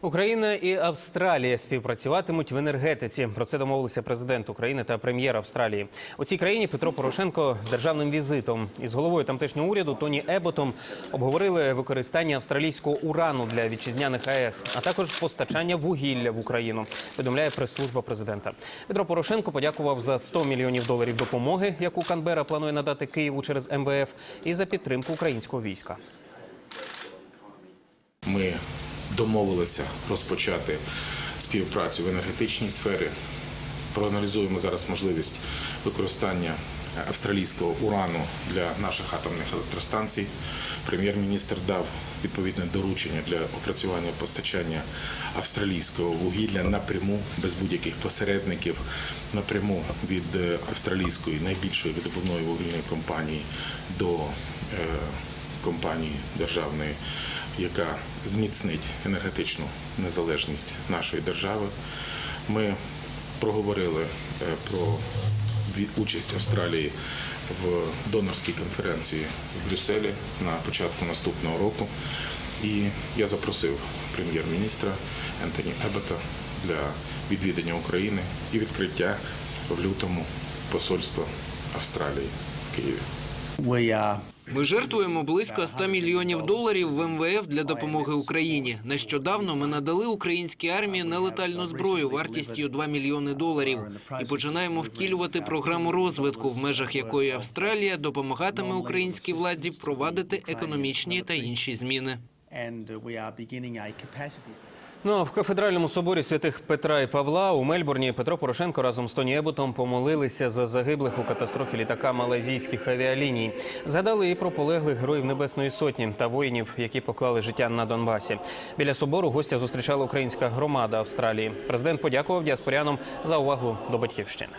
Україна і Австралія співпрацюватимуть в енергетиці. Про це домовилися президент України та прем'єр Австралії. У цій країні Петро Порошенко з державним візитом із головою тамтешнього уряду Тоні Еботом обговорили використання австралійського урану для вітчизняних АЕС, а також постачання вугілля в Україну. Повідомляє прес-служба президента. Петро Порошенко подякував за 100 мільйонів доларів допомоги, яку Канбера планує надати Києву через МВФ, і за підтримку українського війська. Ми домовилися розпочати співпрацю в енергетичній сфері. Проаналізуємо зараз можливість використання австралійського урану для наших атомних електростанцій. Прем'єр-міністр дав відповідне доручення для опрацювання постачання австралійського вугілля напряму, без будь-яких посередників, напряму від е, австралійської найбільшої видобувної вугільної компанії до е, компанії державної, яка зміцнить енергетичну незалежність нашої держави. Ми проговорили е, про участь Австралії в донорській конференції в Брюсселі на початку наступного року. І я запросив прем'єр-міністра Ентоні Ебета для відвідання України і відкриття в лютому посольства Австралії в Києві. Ми жертвуємо близько 100 мільйонів доларів в МВФ для допомоги Україні. Нещодавно ми надали українській армії нелетальну зброю вартістю 2 мільйони доларів і починаємо втілювати програму розвитку, в межах якої Австралія допомагатиме українській владі провадити економічні та інші зміни. Ну а в кафедральному соборі святих Петра і Павла у Мельбурні Петро Порошенко разом з Тоні Ебутом помолилися за загиблих у катастрофі літака малайзійських авіаліній. Згадали і про полеглих героїв Небесної Сотні та воїнів, які поклали життя на Донбасі. Біля собору гостя зустрічала українська громада Австралії. Президент подякував діаспорянам за увагу до батьківщини.